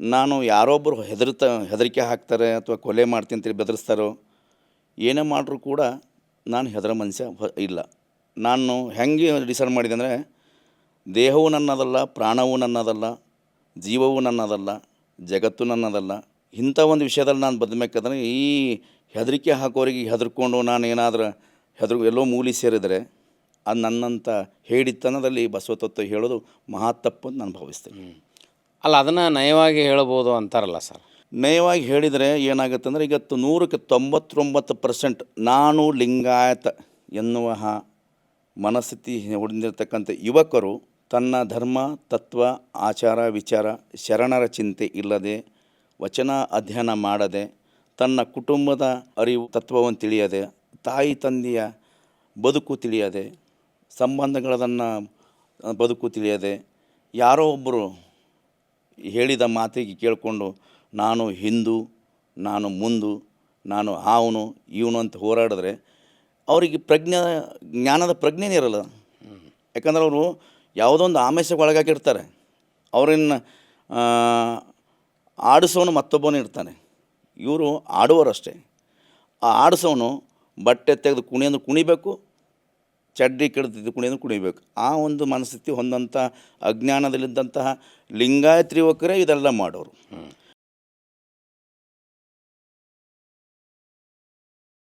ನಾನು ಯಾರೊಬ್ಬರು ಹೆದರ್ತ, ಹೆದರಿಕೆ ಹಾಕ್ತಾರೆ ಅಥವಾ ಕೊಲೆ ಮಾಡ್ತೀನಿ ಅಂತೇಳಿ ಬೆದರಿಸ್ತಾರೋ, ಏನೇ ಮಾಡ್ರೂ ಕೂಡ ನಾನು ಹೆದರ ಮನುಷ್ಯ ಇಲ್ಲ. ನಾನು ಹೆಂಗೆ ಡಿಸೈಡ್ ಮಾಡಿದೆ ಅಂದರೆ, ದೇಹವು ನನ್ನದಲ್ಲ, ಪ್ರಾಣವೂ ನನ್ನದಲ್ಲ, ಜೀವವೂ ನನ್ನದಲ್ಲ, ಜಗತ್ತು ನನ್ನದಲ್ಲ, ಇಂಥ ಒಂದು ವಿಷಯದಲ್ಲಿ ನಾನು ಬದಬೇಕಂದ್ರೆ ಈ ಹೆದರಿಕೆ ಹಾಕೋರಿಗೆ ಹೆದರ್ಕೊಂಡು ನಾನು ಏನಾದರೂ ಹೆದರು, ಎಲ್ಲೋ ಮೂಲಿ ಸೇರಿದರೆ ಅದು ನನ್ನಂಥ ಹೇಳಿತನದಲ್ಲಿ ಬಸವ ತತ್ವ ಹೇಳೋದು ಮಹಾ ತಪ್ಪು ಅಂತ ನಾನು ಭಾವಿಸ್ತೇನೆ. ಅಲ್ಲ, ಅದನ್ನು ನಯವಾಗಿ ಹೇಳ್ಬೋದು ಅಂತಾರಲ್ಲ ಸರ್? ನಯವಾಗಿ ಹೇಳಿದರೆ ಏನಾಗುತ್ತೆ ಅಂದರೆ ಇವತ್ತು ನೂರಕ್ಕೆ ತೊಂಬತ್ತೊಂಬತ್ತು ಪರ್ಸೆಂಟ್ ನಾನು ಲಿಂಗಾಯತ ಎನ್ನುವ ಮನಸ್ಥಿತಿ ಹೊಡೆದಿರ್ತಕ್ಕಂಥ ಯುವಕರು ತನ್ನ ಧರ್ಮ, ತತ್ವ, ಆಚಾರ, ವಿಚಾರ, ಶರಣರ ಚಿಂತೆ ಇಲ್ಲದೆ, ವಚನ ಅಧ್ಯಯನ ಮಾಡದೆ, ತನ್ನ ಕುಟುಂಬದ ಅರಿವು, ತತ್ವವನ್ನು ತಿಳಿಯದೆ, ತಾಯಿ, ತಂದೆಯ ಬದುಕು ತಿಳಿಯದೆ ಸಂಬಂಧಗಳದನ್ನು ಬದುಕು ತಿಳಿಯದೆ, ಯಾರೋ ಒಬ್ಬರು ಹೇಳಿದ ಮಾತಿಗೆ ಕೇಳಿಕೊಂಡು ನಾನು ಹಿಂದೂ, ನಾನು ಮುಂದು, ನಾನು ಅವನು ಇವನು ಅಂತ ಹೋರಾಡಿದ್ರೆ ಅವರಿಗೆ ಪ್ರಜ್ಞೆ, ಜ್ಞಾನದ ಪ್ರಜ್ಞೆನೇ ಇರಲ್ಲ. ಯಾಕಂದ್ರೆ ಅವರು ಯಾವುದೋ ಒಂದು ಆಮಿಷಕ್ಕೆ ಒಳಗಾಗಿರ್ತಾರೆ. ಅವರನ್ನು ಆಡಿಸೋನು ಮತ್ತೊಬ್ಬನು ಇರ್ತಾನೆ. ಇವರು ಆಡುವರಷ್ಟೇ ಆ ಆಡಿಸೋನು ಬಟ್ಟೆ ತೆಗೆದು ಕುಣಿಯಂದು ಕುಣಿಬೇಕು ಚಡ್ಡಿ ಕೆಡ್ತಿದ್ದು ಕುಣಿಯೋದು ಕುಣಿಬೇಕು. ಆ ಒಂದು ಮನಸ್ಥಿತಿ ಹೊಂದಂಥ ಅಜ್ಞಾನದಲ್ಲಿದ್ದಂತಹ ಲಿಂಗಾಯತ್ರಿ ಯುವಕರೇ ಇದೆಲ್ಲ ಮಾಡೋರು.